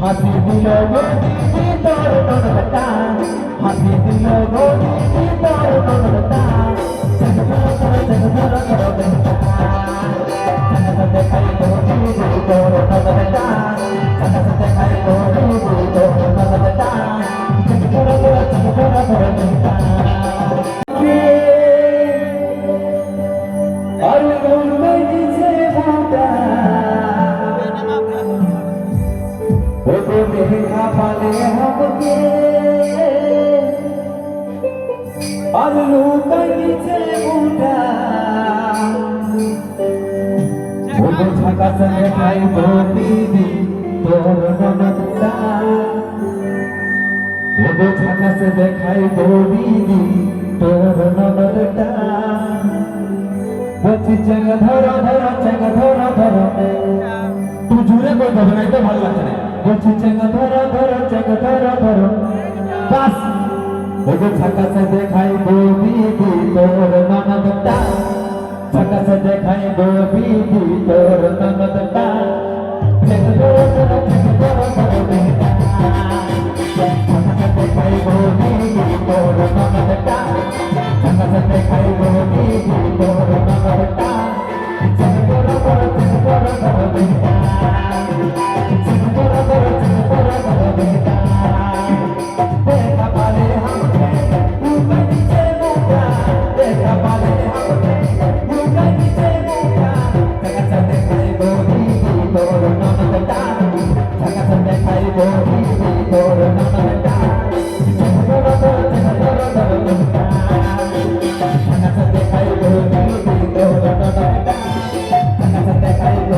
হাসি দিল গো দিদি তোর ননদটা হাসি দিল গো দিদি তোর ননদটা জগ ধর বিনা পালে হবকে আর লুকাইছে মুটা ওগো থাকা সঙ্গে খাই বিবি তোর ননদা ওগো থাকা সে দেখাই বিবি তোর ননদা বচি চেঙ্গ ধর ধর চেঙ্গ ধর ধর। তুই জুড়ে কই দেবে না এটা ভালো লাগছে না। বচি চেঙ্গ ওকে ছাকা সে দেখাই দিদি তোর ননদটা ছাকা সে দেখাই দিদি তোর ননদটা চেঙ্গ ধরো สเต็ปไปดู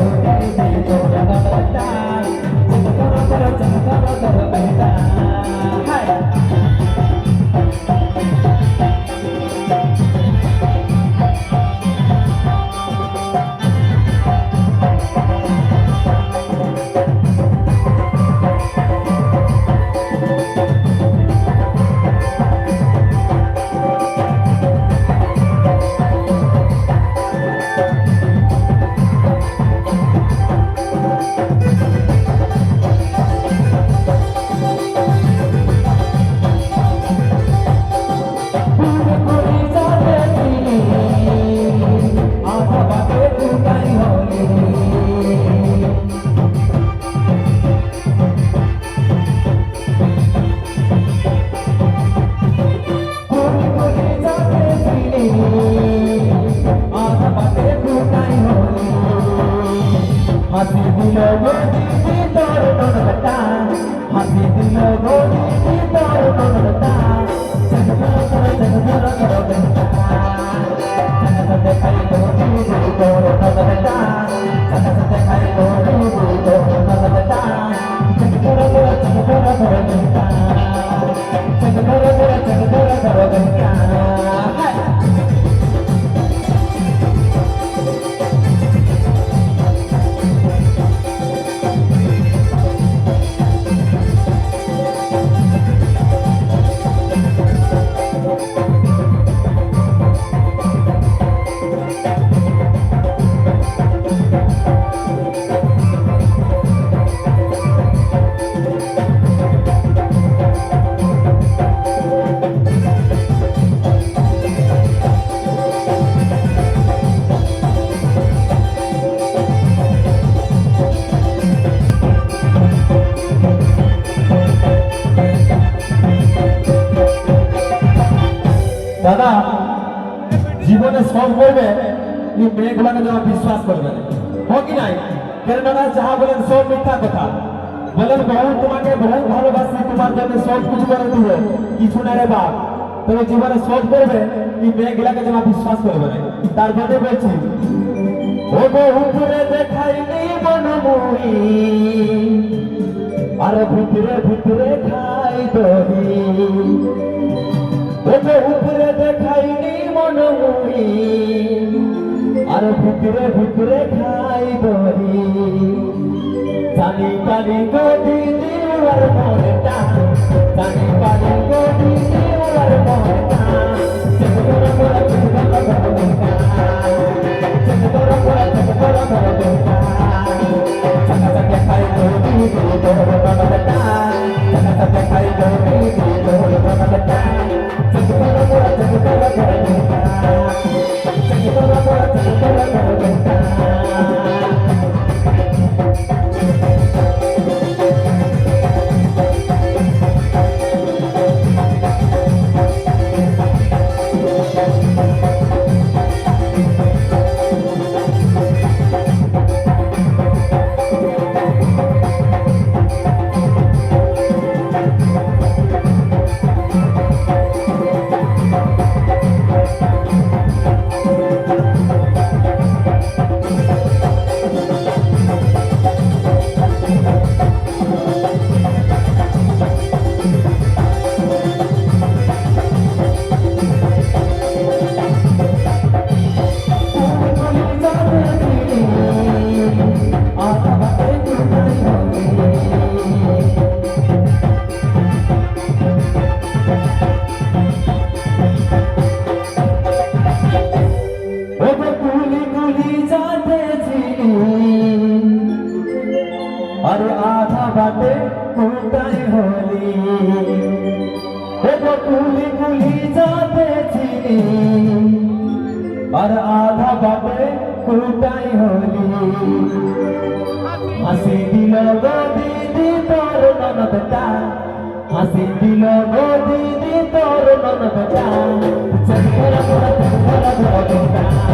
দাদা, জীবনে সব করবে এই মেয়েগুলোকে যেমন বিশ্বাস করবে। হোক কি নাই? কেন দাদা যাহা বলেন সব মিথ্যা কথা। বলেন, বহু তোমাকে বহু ভালোবাসি, তোমার জন্য সব কিছু করে দিব। কিছু না রে বাপ। তবে জীবনে সব করবে এই মেয়েগুলাকে যেমন বিশ্বাস করবে। না তার জন্য বলছি, ও বহু দূরে দেখাইনি মনমুই আর ভিতরে ভিতরে খাই দহি। দেখাইনি মনমুই আর ভিতরে ভিতরে খাই দহি জানি পারি গো দিদি মনটা। জানি পারি মনটা। চেক করে মনটা আধা বাটে কোথায় হলি? কুলি কুলি যাতে চিনি। আর আধা বাটে কোথায় হলি? হাসি দিল গো দিদি তোর ননদটা। হাসি দিল গো দিদি তোর ননদটা। চকরা পড়া পড়া চাকা